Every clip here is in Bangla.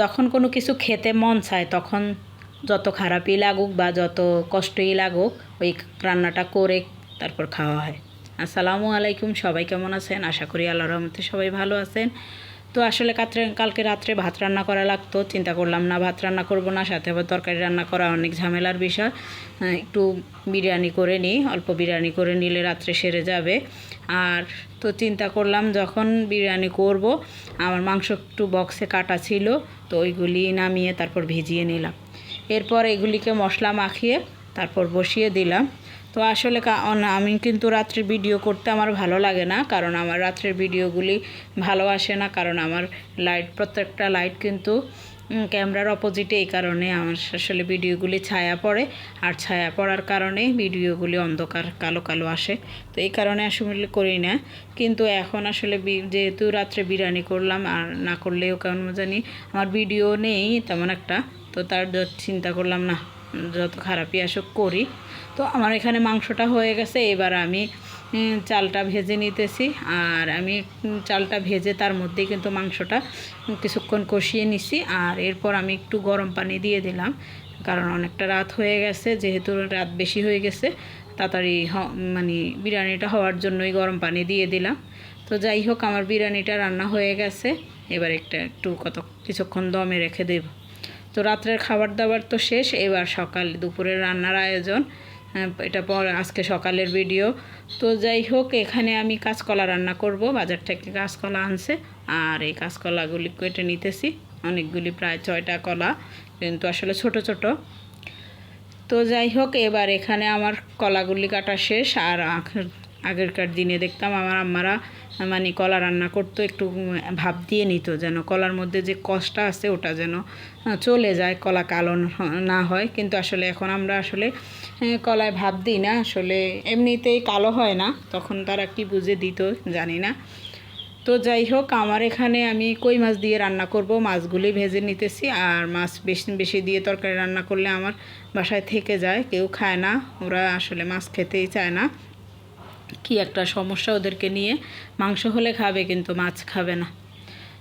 যখন কোনো কিছু খেতে মন চায়, তখন যত খারাপই লাগুক বা যত কষ্টই লাগুক, ওই রান্নাটা করে তারপর খাওয়া হয়। আসসালামু আলাইকুম, সবাই কেমন আছেন? আশা করি আল্লাহ রহমতে সবাই ভালো আছেন। তো আসলে কাত্রে, কালকে রাত্রে ভাত রান্না করা লাগতো, চিন্তা করলাম না, ভাত রান্না করব না, সাথে আবার তরকারি রান্না করা অনেক ঝামেলার বিষয়। একটু বিরিয়ানি করে নিই, অল্প বিরিয়ানি করে নিলে রাত্রে সেরে যাবে। আর তো চিন্তা করলাম যখন বিরিয়ানি করব, আমার মাংস একটু বক্সে কাটা ছিল, তো ওইগুলি নামিয়ে তারপর ভিজিয়ে নিলাম। এরপর এগুলিকে মশলা মাখিয়ে তারপর বসিয়ে দিলাম। তো আসলে আমি কিন্তু রাত্রে ভিডিও করতে আমার ভালো লাগে না, কারণ আমার রাত্রের ভিডিওগুলি ভালো আসে না, কারণ আমার লাইট প্রত্যেকটা লাইট কিন্তু ক্যামেরার অপোজিটে এই কারণে আমার আসলে ভিডিওগুলি ছায়া পড়ে। আর ছায়া পড়ার কারণে ভিডিওগুলি অন্ধকার, কালো কালো আসে। তো এই কারণে আসলে করি না। কিন্তু এখন আসলে যেহেতু রাত্রে বিরিয়ানি করলাম, আর না করলেও কেমন জানি আমার ভিডিও নেই তেমন একটা। তো তার চিন্তা করলাম, না যত খারাপই আসুক করি। তো আমার এখানে মাংসটা হয়ে গেছে, এবার আমি চালটা ভেজে নিতেছি। আর আমি চালটা ভেজে তার মধ্যেই কিন্তু মাংসটা কিছুক্ষণ কষিয়ে নিছি। আর এরপর আমি একটু গরম পানি দিয়ে দিলাম, কারণ অনেকটা রাত হয়ে গেছে, যেহেতু রাত বেশি হয়ে গেছে, তাড়াতাড়ি মানে বিরিয়ানিটা হওয়ার জন্যই গরম পানি দিয়ে দিলাম। তো যাই হোক, আমার বিরিয়ানিটা রান্না হয়ে গেছে। এবার একটা একটু কত, কিছুক্ষণ দমে রেখে দেব। তো রাত্রের খাবার দাবার তো শেষ। এবার সকাল দুপুরের রান্নার আয়োজন। হ্যাঁ, এটা পর আজকে সকালের ভিডিও। তো যাই হোক এখানে আমি কাঁচকলা রান্না করব। বাজার থেকে কাঁচকলা আনছে। আর এই কাঁচকলাগুলি কেটে নিতেছি। অনেকগুলি প্রায় ছয়টা কলা কিন্তু আসলে ছোট ছোট। তো যাই হোক এবার এখানে আমার কলাগুলি কাটা শেষ। আর আগেরকার দিনে দেখতাম আমার আম্মারা মানে কলা রান্না করতো, একটু ভাব দিয়ে নিত যেন কলার মধ্যে যে কষটা আছে ওটা যেন চলে যায়, কলা কালো না হয়। কিন্তু আসলে এখন আমরা আসলে কলায় ভাব দিই না। আসলে এমনিতেই কালো হয় না, তখন তারা কি বুঝে দিত জানি না। তো যাই হোক, আমার এখানে আমি কই মাছ দিয়ে রান্না করব? মাছগুলি ভেজে নিতেছি। আর মাছ বেশি বেশি দিয়ে তরকারি রান্না করলে আমার বাসায় থেকে যায়, কেউ খায় না। ওরা আসলে মাছ খেতেই চায় না। কি একটা সমস্যা ওদেরকে নিয়ে। মাংস হলে খাবে কিন্তু মাছ খাবে না।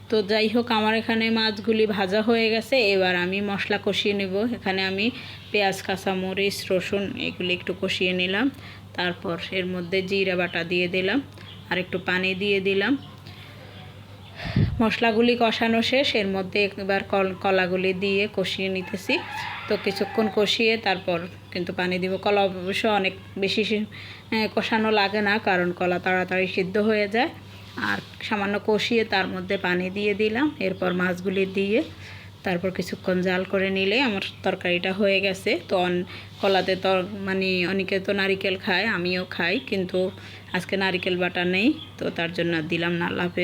তো যাই হোক, আমার এখানে মাছগুলি ভাজা হয়ে গেছে। এবার আমি মশলা কষিয়ে নেব। এখানে আমি পেঁয়াজ কাঁচা কাঁচামরিচ, রসুন এগুলি একটু কষিয়ে নিলাম। তারপর এর মধ্যে জিরা বাটা দিয়ে দিলাম। আর একটু পানি দিয়ে দিলাম। মশলাগুলি কষানো শেষ, এর মধ্যে এবার কল কলাগুলি দিয়ে কষিয়ে নিতেছি। তো কিছুক্ষণ কষিয়ে তারপর কিন্তু পানি দিব। কলা অবশ্য অনেক বেশি কষানো লাগে না, কারণ কলা তাড়াতাড়ি সিদ্ধ হয়ে যায়। আর সামান্য কষিয়ে তার মধ্যে পানি দিয়ে দিলাম। এরপর মাছগুলি দিয়ে তারপর কিছুক্ষণ জাল করে নিলে আমার তরকারিটা হয়ে গেছে। তো কলাতে তো মানে অনেকে তো নারিকেল খায়, আমিও খাই, কিন্তু আজকে নারিকেল বাটা নেই, তো তার জন্য দিলাম না। লাভে